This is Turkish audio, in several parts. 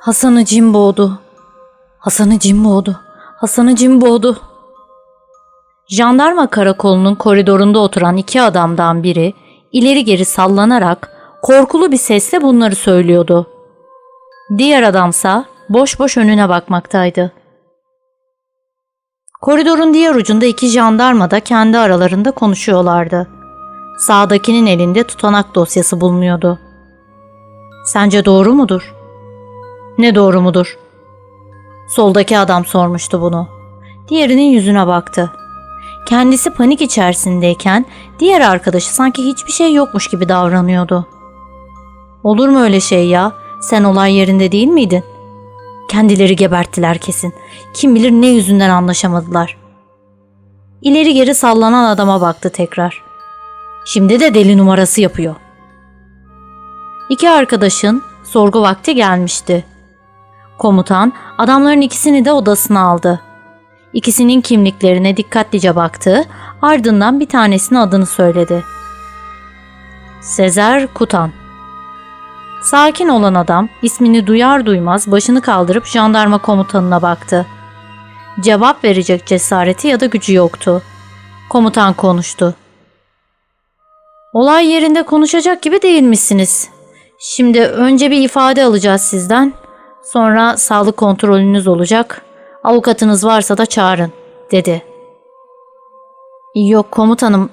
Hasan'ı cin boğdu. Hasan'ı cin boğdu. Hasan'ı cin boğdu. Jandarma karakolunun koridorunda oturan iki adamdan biri ileri geri sallanarak korkulu bir sesle bunları söylüyordu. Diğer adamsa boş boş önüne bakmaktaydı. Koridorun diğer ucunda iki jandarma da kendi aralarında konuşuyorlardı. Sağdakinin elinde tutanak dosyası bulunuyordu. Sence doğru mudur? Ne doğru mudur? Soldaki adam sormuştu bunu. Diğerinin yüzüne baktı. Kendisi panik içerisindeyken diğer arkadaşı sanki hiçbir şey yokmuş gibi davranıyordu. Olur mu öyle şey ya? Sen olay yerinde değil miydin? Kendileri geberttiler kesin. Kim bilir ne yüzünden anlaşamadılar. İleri geri sallanan adama baktı tekrar. Şimdi de deli numarası yapıyor. İki arkadaşın sorgu vakti gelmişti. Komutan adamların ikisini de odasına aldı. İkisinin kimliklerine dikkatlice baktı, ardından bir tanesinin adını söyledi. Sezer Kutan. Sakin olan adam ismini duyar duymaz başını kaldırıp jandarma komutanına baktı. Cevap verecek cesareti ya da gücü yoktu. Komutan konuştu. Olay yerinde konuşacak gibi değilmişsiniz. Şimdi önce bir ifade alacağız sizden. Sonra sağlık kontrolünüz olacak. Avukatınız varsa da çağırın, dedi. Yok komutanım,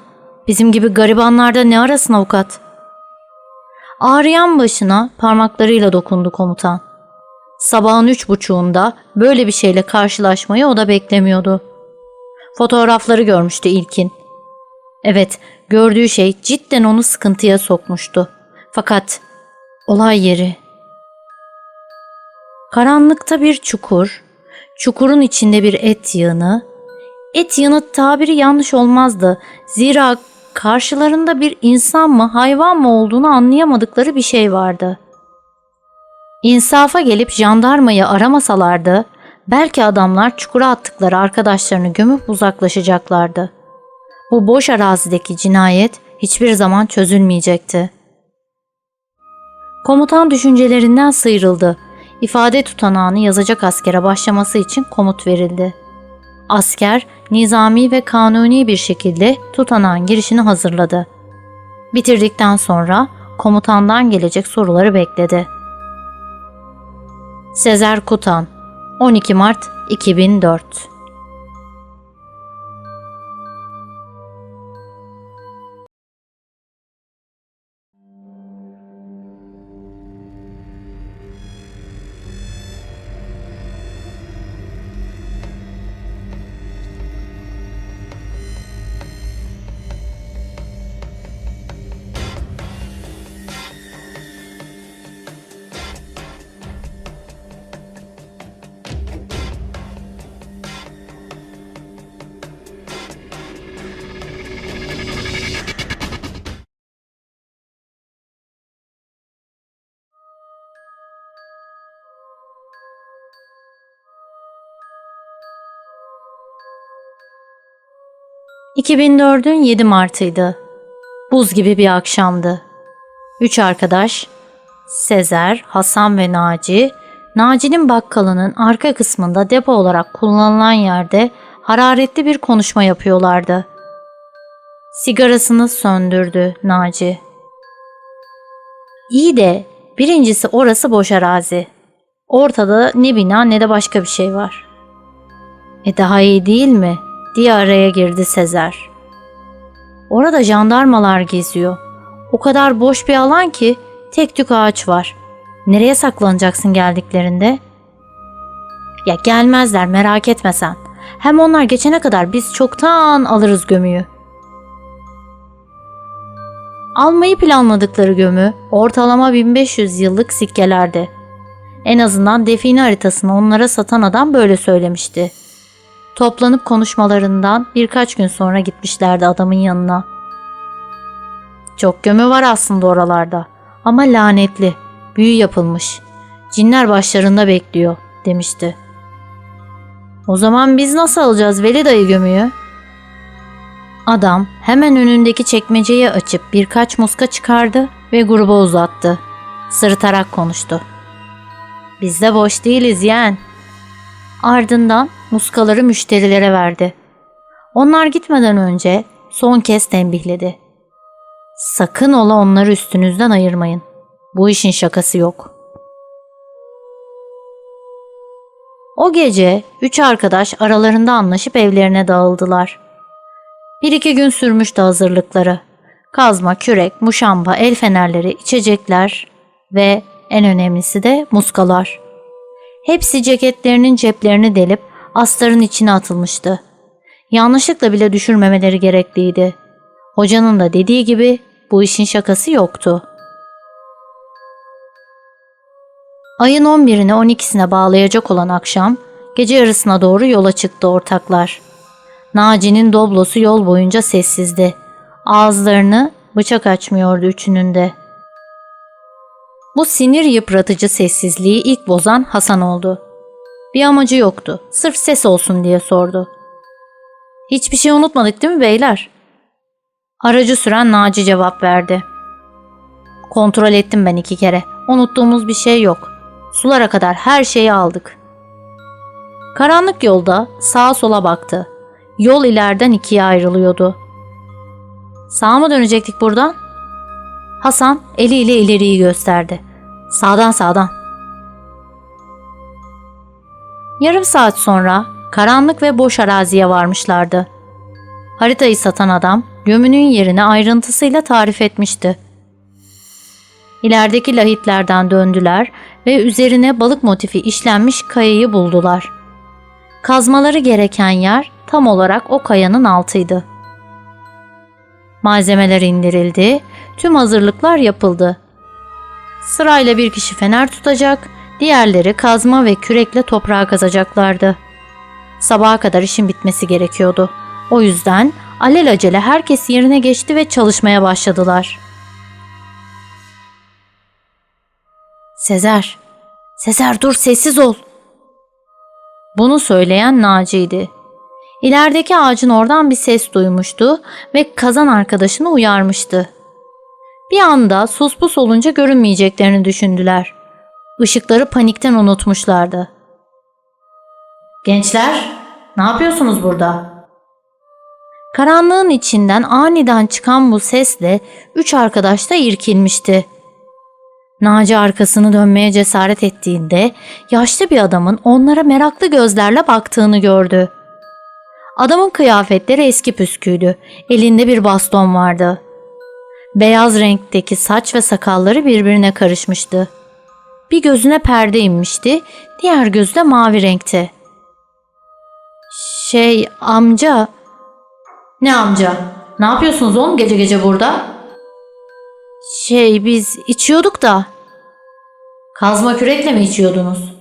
bizim gibi garibanlarda ne arasın avukat? Ağrıyan başına parmaklarıyla dokundu komutan. Sabahın üç buçuğunda böyle bir şeyle karşılaşmayı o da beklemiyordu. Fotoğrafları görmüştü ilkin. Evet, gördüğü şey cidden onu sıkıntıya sokmuştu. Fakat olay yeri Karanlıkta bir çukur, çukurun içinde bir et yığını. Et yığını tabiri yanlış olmazdı. Zira karşılarında bir insan mı hayvan mı olduğunu anlayamadıkları bir şey vardı. İnsafa gelip jandarmayı aramasalardı belki adamlar çukura attıkları arkadaşlarını gömüp uzaklaşacaklardı. Bu boş arazideki cinayet hiçbir zaman çözülmeyecekti. Komutan düşüncelerinden sıyrıldı ifade tutanağını yazacak askere başlaması için komut verildi. Asker nizami ve kanuni bir şekilde tutanağın girişini hazırladı. Bitirdikten sonra komutandan gelecek soruları bekledi. Sezer Kutan 12 Mart 2004 2004'ün 7 Mart'ıydı. Buz gibi bir akşamdı. Üç arkadaş, Sezer, Hasan ve Naci, Naci'nin bakkalının arka kısmında depo olarak kullanılan yerde hararetli bir konuşma yapıyorlardı. Sigarasını söndürdü Naci. İyi de birincisi orası boş arazi. Ortada ne bina ne de başka bir şey var. E daha iyi değil mi? Diye araya girdi Sezer. Orada jandarmalar geziyor. O kadar boş bir alan ki tek tük ağaç var. Nereye saklanacaksın geldiklerinde? Ya gelmezler merak etme sen. Hem onlar geçene kadar biz çoktan alırız gömüyü. Almayı planladıkları gömü ortalama 1500 yıllık sikkelerdi. En azından define haritasını onlara satan adam böyle söylemişti. Toplanıp konuşmalarından birkaç gün sonra gitmişlerdi adamın yanına. Çok gömü var aslında oralarda ama lanetli, büyü yapılmış. Cinler başlarında bekliyor demişti. O zaman biz nasıl alacağız Veli dayı gömüyü? Adam hemen önündeki çekmeceyi açıp birkaç muska çıkardı ve gruba uzattı. Sırıtarak konuştu. Biz de boş değiliz yeğen. Ardından muskaları müşterilere verdi. Onlar gitmeden önce son kez tembihledi. Sakın ola onları üstünüzden ayırmayın. Bu işin şakası yok. O gece üç arkadaş aralarında anlaşıp evlerine dağıldılar. Bir iki gün sürmüştü hazırlıkları. Kazma, kürek, muşamba, el fenerleri, içecekler ve en önemlisi de muskalar. Hepsi ceketlerinin ceplerini delip astarın içine atılmıştı. Yanlışlıkla bile düşürmemeleri gerekliydi. Hocanın da dediği gibi bu işin şakası yoktu. Ayın 11'ine 12'sine bağlayacak olan akşam gece yarısına doğru yola çıktı ortaklar. Naci'nin doblosu yol boyunca sessizdi. Ağızlarını bıçak açmıyordu üçünün de. Bu sinir yıpratıcı sessizliği ilk bozan Hasan oldu. Bir amacı yoktu. Sırf ses olsun diye sordu. Hiçbir şey unutmadık değil mi beyler? Aracı süren Naci cevap verdi. Kontrol ettim ben iki kere. Unuttuğumuz bir şey yok. Sulara kadar her şeyi aldık. Karanlık yolda sağa sola baktı. Yol ileriden ikiye ayrılıyordu. Sağa mı dönecektik buradan? Hasan eliyle ileriyi gösterdi. Sağdan sağdan. Yarım saat sonra karanlık ve boş araziye varmışlardı. Haritayı satan adam gömünün yerini ayrıntısıyla tarif etmişti. İlerideki lahitlerden döndüler ve üzerine balık motifi işlenmiş kayayı buldular. Kazmaları gereken yer tam olarak o kayanın altıydı. Malzemeler indirildi, tüm hazırlıklar yapıldı. Sırayla bir kişi fener tutacak, diğerleri kazma ve kürekle toprağa kazacaklardı. Sabaha kadar işin bitmesi gerekiyordu. O yüzden alelacele herkes yerine geçti ve çalışmaya başladılar. Sezer, Sezer dur sessiz ol. Bunu söyleyen Naci'ydi. İlerideki ağacın oradan bir ses duymuştu ve kazan arkadaşını uyarmıştı. Bir anda sus pus olunca görünmeyeceklerini düşündüler. Işıkları panikten unutmuşlardı. Gençler, ne yapıyorsunuz burada? Karanlığın içinden aniden çıkan bu sesle üç arkadaş da irkilmişti. Naci arkasını dönmeye cesaret ettiğinde yaşlı bir adamın onlara meraklı gözlerle baktığını gördü. Adamın kıyafetleri eski püsküydü. Elinde bir baston vardı. Beyaz renkteki saç ve sakalları birbirine karışmıştı. Bir gözüne perde inmişti, diğer gözü de mavi renkte. Şey amca... Ne amca? Ne yapıyorsunuz oğlum gece gece burada? Şey biz içiyorduk da. Kazma kürekle mi içiyordunuz?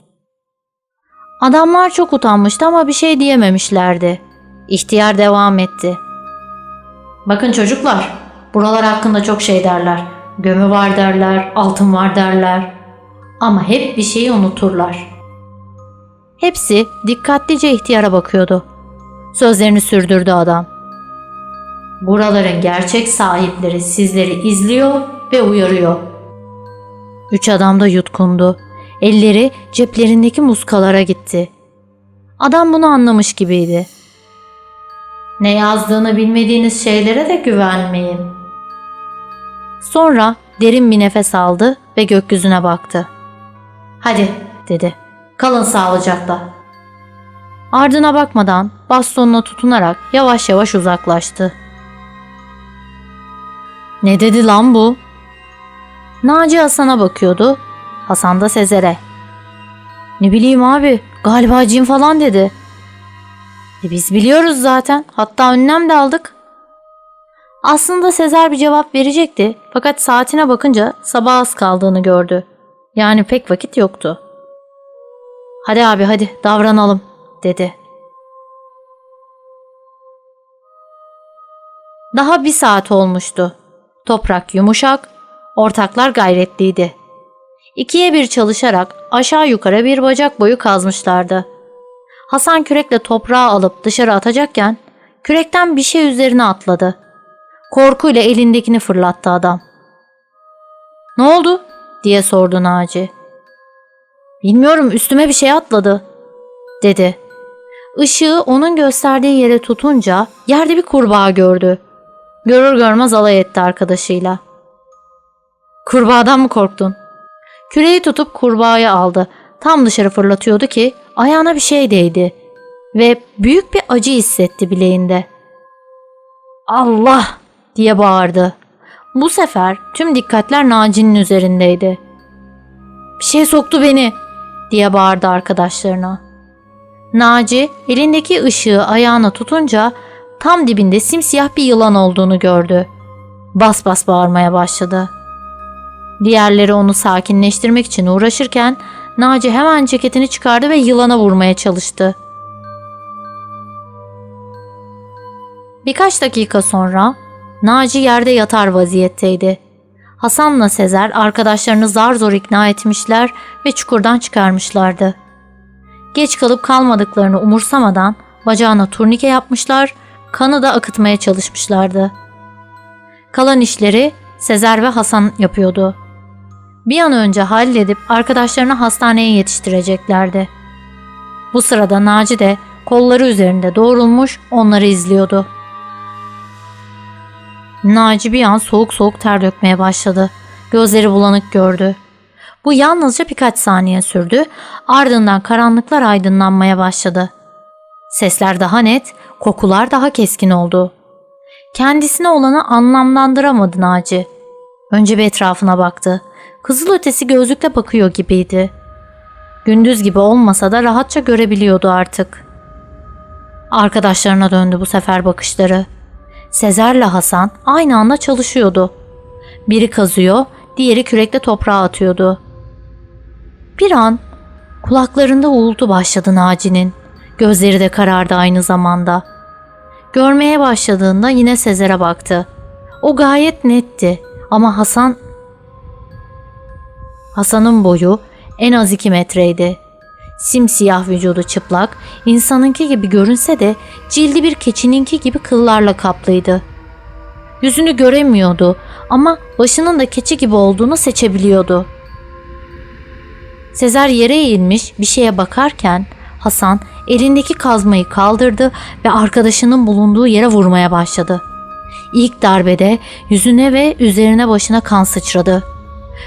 Adamlar çok utanmıştı ama bir şey diyememişlerdi. İhtiyar devam etti. Bakın çocuklar, buralar hakkında çok şey derler. Gömü var derler, altın var derler. Ama hep bir şeyi unuturlar. Hepsi dikkatlice ihtiyara bakıyordu. Sözlerini sürdürdü adam. Buraların gerçek sahipleri sizleri izliyor ve uyarıyor. Üç adam da yutkundu. Elleri ceplerindeki muskalara gitti. Adam bunu anlamış gibiydi. Ne yazdığını bilmediğiniz şeylere de güvenmeyin. Sonra derin bir nefes aldı ve gökyüzüne baktı. Hadi dedi. Kalın sağlıcakla. Ardına bakmadan bastonuna tutunarak yavaş yavaş uzaklaştı. Ne dedi lan bu? Naci Hasan'a bakıyordu. Hasan da Sezer'e. Ne bileyim abi galiba cin falan dedi. E biz biliyoruz zaten. Hatta önlem de aldık. Aslında Sezer bir cevap verecekti fakat saatine bakınca sabah az kaldığını gördü. Yani pek vakit yoktu. Hadi abi hadi davranalım dedi. Daha bir saat olmuştu. Toprak yumuşak, ortaklar gayretliydi. İkiye bir çalışarak aşağı yukarı bir bacak boyu kazmışlardı. Hasan kürekle toprağı alıp dışarı atacakken kürekten bir şey üzerine atladı. Korkuyla elindekini fırlattı adam. Ne oldu? Diye sordu Naci. Bilmiyorum üstüme bir şey atladı dedi. Işığı onun gösterdiği yere tutunca yerde bir kurbağa gördü. Görür görmez alay etti arkadaşıyla. Kurbağadan mı korktun? Küreği tutup kurbağayı aldı. Tam dışarı fırlatıyordu ki ayağına bir şey değdi ve büyük bir acı hissetti bileğinde. Allah diye bağırdı. Bu sefer tüm dikkatler Naci'nin üzerindeydi. Bir şey soktu beni diye bağırdı arkadaşlarına. Naci elindeki ışığı ayağına tutunca tam dibinde simsiyah bir yılan olduğunu gördü. Bas bas bağırmaya başladı. Diğerleri onu sakinleştirmek için uğraşırken Naci hemen ceketini çıkardı ve yılana vurmaya çalıştı. Birkaç dakika sonra Naci yerde yatar vaziyetteydi. Hasan'la Sezer arkadaşlarını zar zor ikna etmişler ve çukurdan çıkarmışlardı. Geç kalıp kalmadıklarını umursamadan bacağına turnike yapmışlar, kanı da akıtmaya çalışmışlardı. Kalan işleri Sezer ve Hasan yapıyordu. Bir an önce halledip arkadaşlarını hastaneye yetiştireceklerdi. Bu sırada Naci de kolları üzerinde doğrulmuş onları izliyordu. Naci bir an soğuk soğuk ter dökmeye başladı. Gözleri bulanık gördü. Bu yalnızca birkaç saniye sürdü. Ardından karanlıklar aydınlanmaya başladı. Sesler daha net, kokular daha keskin oldu. Kendisine olanı anlamlandıramadı Naci. Önce bir etrafına baktı. Kızıl ötesi gözlükle bakıyor gibiydi. Gündüz gibi olmasa da rahatça görebiliyordu artık. Arkadaşlarına döndü bu sefer bakışları. Sezer'le Hasan aynı anda çalışıyordu. Biri kazıyor, diğeri kürekle toprağa atıyordu. Bir an kulaklarında uğultu başladı Naci'nin. Gözleri de karardı aynı zamanda. Görmeye başladığında yine Sezer'e baktı. O gayet netti ama Hasan... Hasan'ın boyu en az iki metreydi. Simsiyah vücudu çıplak, insanınki gibi görünse de cildi bir keçininki gibi kıllarla kaplıydı. Yüzünü göremiyordu ama başının da keçi gibi olduğunu seçebiliyordu. Sezer yere eğilmiş bir şeye bakarken Hasan elindeki kazmayı kaldırdı ve arkadaşının bulunduğu yere vurmaya başladı. İlk darbede yüzüne ve üzerine başına kan sıçradı.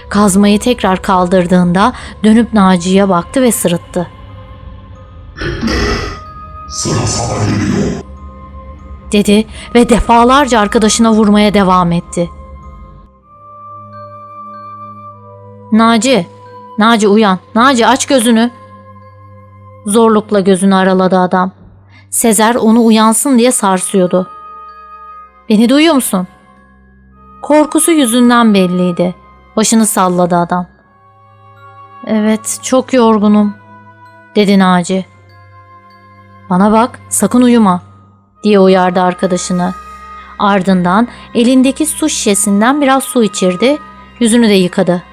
Kazmayı tekrar kaldırdığında dönüp Naci'ye baktı ve sırıttı. Sıra sana geliyor. dedi ve defalarca arkadaşına vurmaya devam etti. Naci, Naci uyan, Naci aç gözünü. Zorlukla gözünü araladı adam. Sezer onu uyansın diye sarsıyordu. Beni duyuyor musun? Korkusu yüzünden belliydi. Başını salladı adam. Evet, çok yorgunum, dedi Naci. Bana bak, sakın uyuma, diye uyardı arkadaşını. Ardından elindeki su şişesinden biraz su içirdi, yüzünü de yıkadı.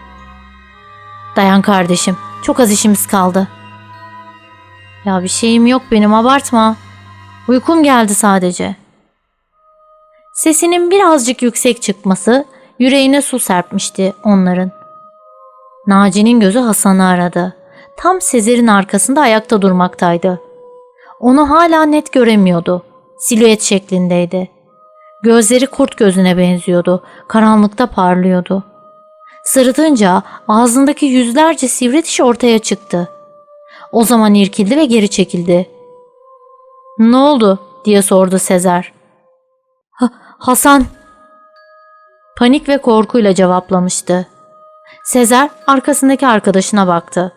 Dayan kardeşim, çok az işimiz kaldı. Ya bir şeyim yok benim, abartma. Uykum geldi sadece. Sesinin birazcık yüksek çıkması yüreğine su serpmişti onların. Naci'nin gözü Hasan'ı aradı. Tam Sezer'in arkasında ayakta durmaktaydı. Onu hala net göremiyordu. Silüet şeklindeydi. Gözleri kurt gözüne benziyordu. Karanlıkta parlıyordu. Sırıtınca ağzındaki yüzlerce sivri diş ortaya çıktı. O zaman irkildi ve geri çekildi. Ne oldu diye sordu Sezer. "Ha- Hasan. Panik ve korkuyla cevaplamıştı. Sezer arkasındaki arkadaşına baktı.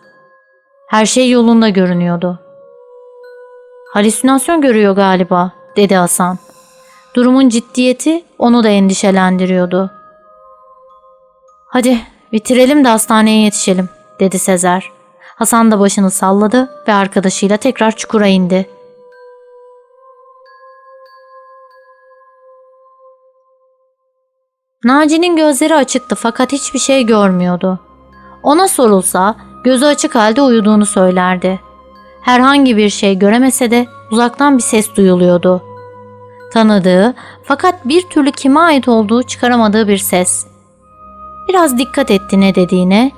Her şey yolunda görünüyordu. Halüsinasyon görüyor galiba, dedi Hasan. Durumun ciddiyeti onu da endişelendiriyordu. Hadi bitirelim de hastaneye yetişelim, dedi Sezer. Hasan da başını salladı ve arkadaşıyla tekrar çukura indi. Naci'nin gözleri açıktı fakat hiçbir şey görmüyordu. Ona sorulsa gözü açık halde uyuduğunu söylerdi. Herhangi bir şey göremese de uzaktan bir ses duyuluyordu. Tanıdığı fakat bir türlü kime ait olduğu çıkaramadığı bir ses. Biraz dikkat etti ne dediğine.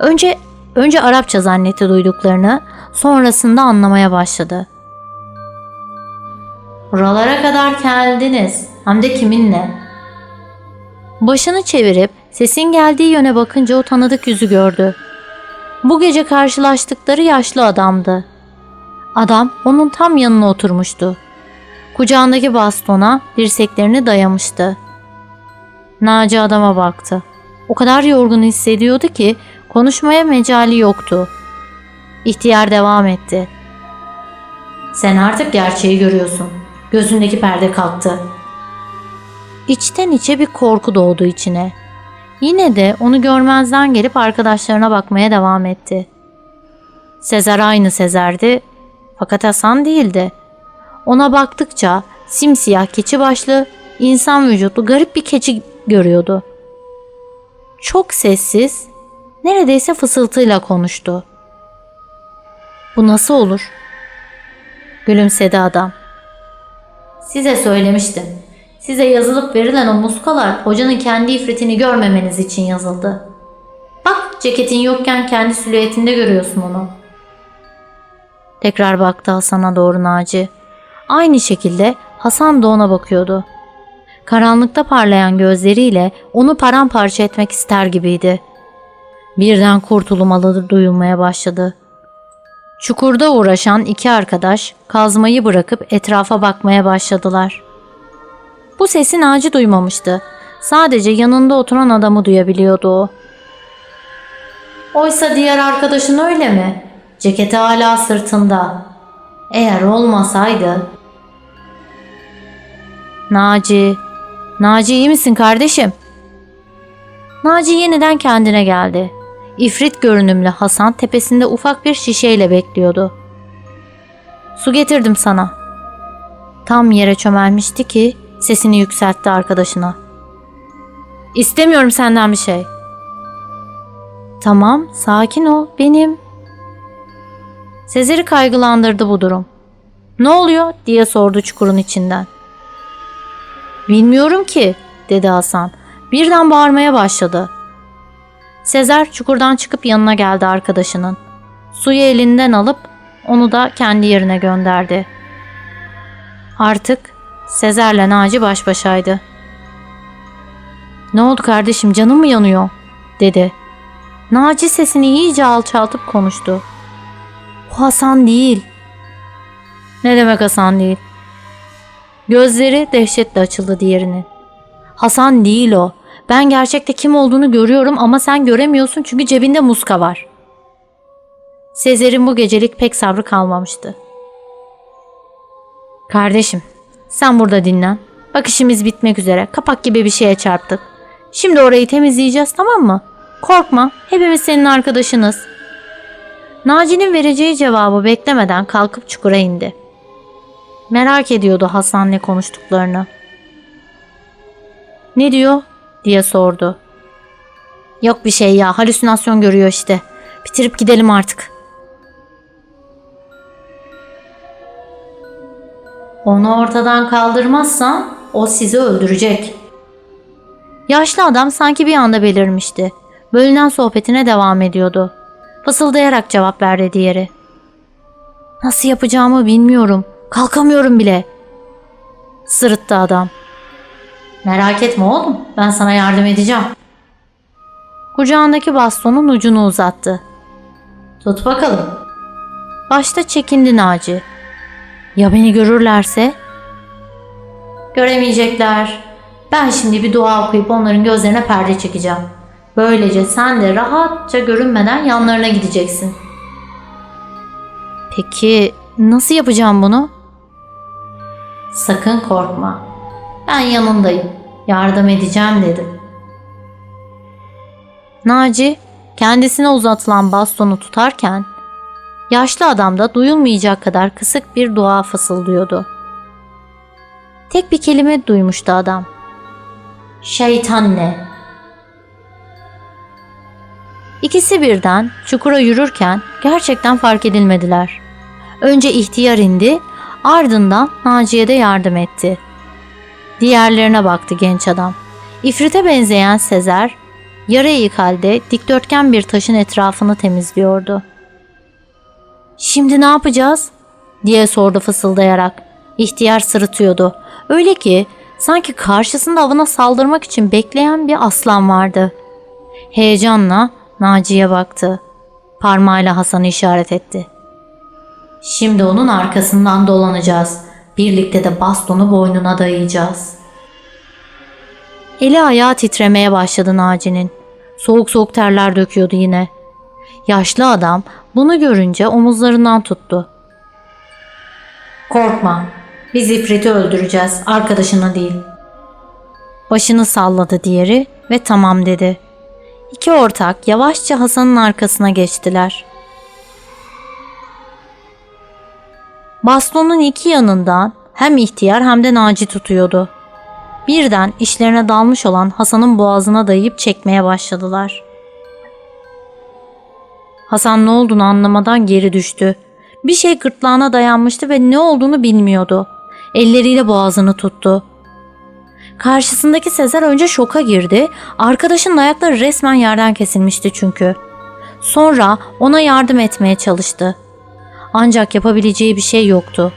Önce Önce Arapça zannetti duyduklarını, sonrasında anlamaya başladı. Buralara kadar geldiniz. Hem de kiminle? Başını çevirip sesin geldiği yöne bakınca o tanıdık yüzü gördü. Bu gece karşılaştıkları yaşlı adamdı. Adam onun tam yanına oturmuştu. Kucağındaki bastona dirseklerini dayamıştı. Naci adama baktı. O kadar yorgun hissediyordu ki konuşmaya mecali yoktu. İhtiyar devam etti. Sen artık gerçeği görüyorsun. Gözündeki perde kalktı. İçten içe bir korku doğdu içine. Yine de onu görmezden gelip arkadaşlarına bakmaya devam etti. Sezer aynı Sezer'di fakat Hasan değildi. Ona baktıkça simsiyah keçi başlı, insan vücutlu garip bir keçi görüyordu. Çok sessiz, neredeyse fısıltıyla konuştu. Bu nasıl olur? Gülümsedi adam. Size söylemiştim. Size yazılıp verilen o muskalar hocanın kendi ifritini görmemeniz için yazıldı. Bak ceketin yokken kendi silüetinde görüyorsun onu. Tekrar baktı Hasan'a doğru Naci. Aynı şekilde Hasan da ona bakıyordu. Karanlıkta parlayan gözleriyle onu paramparça etmek ister gibiydi. Birden kurtulmaları duyulmaya başladı. Çukurda uğraşan iki arkadaş kazmayı bırakıp etrafa bakmaya başladılar. Bu sesi Naci duymamıştı. Sadece yanında oturan adamı duyabiliyordu o. Oysa diğer arkadaşın öyle mi? Ceketi hala sırtında. Eğer olmasaydı... Naci, Naci iyi misin kardeşim? Naci yeniden kendine geldi. İfrit görünümlü Hasan tepesinde ufak bir şişeyle bekliyordu. Su getirdim sana. Tam yere çömelmişti ki sesini yükseltti arkadaşına. İstemiyorum senden bir şey. Tamam, sakin ol, benim. Sezer'i kaygılandırdı bu durum. Ne oluyor diye sordu çukurun içinden. Bilmiyorum ki dedi Hasan. Birden bağırmaya başladı. Sezer çukurdan çıkıp yanına geldi arkadaşının. Suyu elinden alıp onu da kendi yerine gönderdi. Artık Sezer'le Naci baş başaydı. Ne oldu kardeşim canım mı yanıyor? dedi. Naci sesini iyice alçaltıp konuştu. O Hasan değil. Ne demek Hasan değil? Gözleri dehşetle açıldı diğerinin. Hasan değil o. Ben gerçekte kim olduğunu görüyorum ama sen göremiyorsun çünkü cebinde muska var. Sezer'in bu gecelik pek sabrı kalmamıştı. Kardeşim, sen burada dinlen. Bak işimiz bitmek üzere. Kapak gibi bir şeye çarptık. Şimdi orayı temizleyeceğiz tamam mı? Korkma, hepimiz senin arkadaşınız. Naci'nin vereceği cevabı beklemeden kalkıp çukura indi. Merak ediyordu Hasan ne konuştuklarını. Ne diyor diye sordu. Yok bir şey ya halüsinasyon görüyor işte. Bitirip gidelim artık. Onu ortadan kaldırmazsan o sizi öldürecek. Yaşlı adam sanki bir anda belirmişti. Bölünen sohbetine devam ediyordu. Fısıldayarak cevap verdi diğeri. Nasıl yapacağımı bilmiyorum. Kalkamıyorum bile. Sırıttı adam. Merak etme oğlum. Ben sana yardım edeceğim. Kucağındaki bastonun ucunu uzattı. Tut bakalım. Başta çekindi Naci. Ya beni görürlerse? Göremeyecekler. Ben şimdi bir dua okuyup onların gözlerine perde çekeceğim. Böylece sen de rahatça görünmeden yanlarına gideceksin. Peki nasıl yapacağım bunu? Sakın korkma. Ben yanındayım. Yardım edeceğim dedim. Naci kendisine uzatılan bastonu tutarken yaşlı adam da duyulmayacak kadar kısık bir dua fısıldıyordu. Tek bir kelime duymuştu adam. Şeytan ne? İkisi birden çukura yürürken gerçekten fark edilmediler. Önce ihtiyar indi, ardından Naciye de yardım etti. Diğerlerine baktı genç adam. İfrite benzeyen Sezer yarı eğik halde dikdörtgen bir taşın etrafını temizliyordu. Şimdi ne yapacağız? diye sordu fısıldayarak. İhtiyar sırıtıyordu. Öyle ki sanki karşısında avına saldırmak için bekleyen bir aslan vardı. Heyecanla Naci'ye baktı. Parmağıyla Hasan'ı işaret etti. Şimdi onun arkasından dolanacağız. Birlikte de bastonu boynuna dayayacağız. Eli ayağı titremeye başladı Naci'nin. Soğuk soğuk terler döküyordu yine. Yaşlı adam bunu görünce omuzlarından tuttu. Korkma. Biz ifriti öldüreceğiz. Arkadaşını değil. Başını salladı diğeri ve tamam dedi. İki ortak yavaşça Hasan'ın arkasına geçtiler. Bastonun iki yanından hem ihtiyar hem de Naci tutuyordu. Birden işlerine dalmış olan Hasan'ın boğazına dayayıp çekmeye başladılar. Hasan ne olduğunu anlamadan geri düştü. Bir şey gırtlağına dayanmıştı ve ne olduğunu bilmiyordu. Elleriyle boğazını tuttu. Karşısındaki Sezer önce şoka girdi. Arkadaşının ayakları resmen yerden kesilmişti çünkü. Sonra ona yardım etmeye çalıştı. Ancak yapabileceği bir şey yoktu.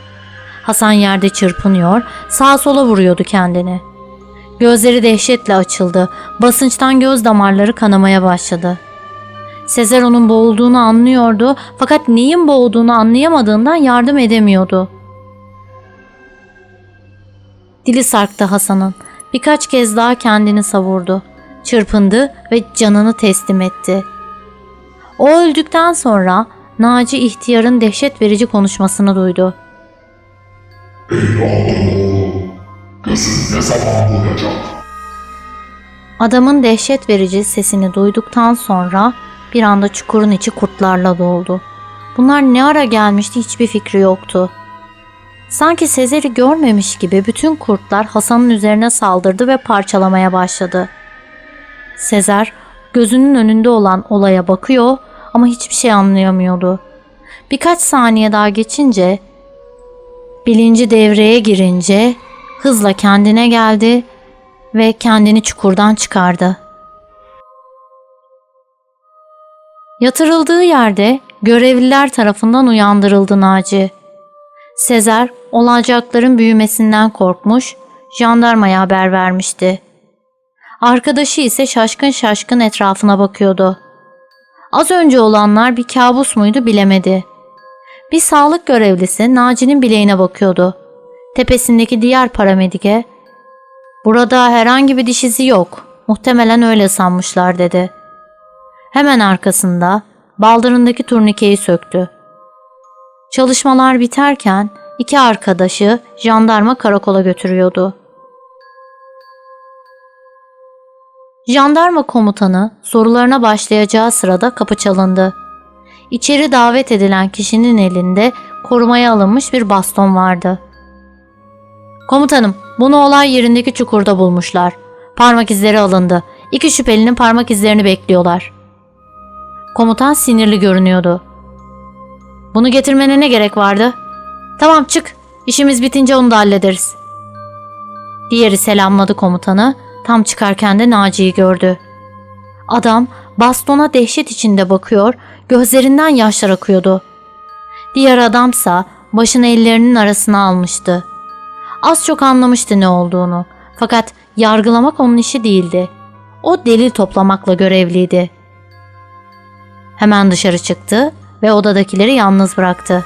Hasan yerde çırpınıyor, sağa sola vuruyordu kendini. Gözleri dehşetle açıldı. Basınçtan göz damarları kanamaya başladı. Sezer onun boğulduğunu anlıyordu fakat neyin boğduğunu anlayamadığından yardım edemiyordu. Dili sarktı Hasan'ın. Birkaç kez daha kendini savurdu. Çırpındı ve canını teslim etti. O öldükten sonra Naci ihtiyarın dehşet verici konuşmasını duydu. Evladım. Gözün ne zaman doyacak? Adamın dehşet verici sesini duyduktan sonra bir anda çukurun içi kurtlarla doldu. Bunlar ne ara gelmişti hiçbir fikri yoktu. Sanki Sezer'i görmemiş gibi bütün kurtlar Hasan'ın üzerine saldırdı ve parçalamaya başladı. Sezer gözünün önünde olan olaya bakıyor ama hiçbir şey anlayamıyordu. Birkaç saniye daha geçince bilinci devreye girince hızla kendine geldi ve kendini çukurdan çıkardı. Yatırıldığı yerde görevliler tarafından uyandırıldı Naci. Sezer olacakların büyümesinden korkmuş, jandarmaya haber vermişti. Arkadaşı ise şaşkın şaşkın etrafına bakıyordu. Az önce olanlar bir kabus muydu bilemedi. Bir sağlık görevlisi Naci'nin bileğine bakıyordu. Tepesindeki diğer paramedike Burada herhangi bir diş izi yok. Muhtemelen öyle sanmışlar dedi. Hemen arkasında baldırındaki turnikeyi söktü. Çalışmalar biterken iki arkadaşı jandarma karakola götürüyordu. Jandarma komutanı sorularına başlayacağı sırada kapı çalındı. İçeri davet edilen kişinin elinde korumaya alınmış bir baston vardı. Komutanım, bunu olay yerindeki çukurda bulmuşlar. Parmak izleri alındı. İki şüphelinin parmak izlerini bekliyorlar. Komutan sinirli görünüyordu. Bunu getirmene ne gerek vardı? Tamam çık. İşimiz bitince onu da hallederiz. Diğeri selamladı komutanı. Tam çıkarken de Naci'yi gördü. Adam bastona dehşet içinde bakıyor, gözlerinden yaşlar akıyordu. Diğer adamsa başını ellerinin arasına almıştı. Az çok anlamıştı ne olduğunu. Fakat yargılamak onun işi değildi. O delil toplamakla görevliydi. Hemen dışarı çıktı ve odadakileri yalnız bıraktı.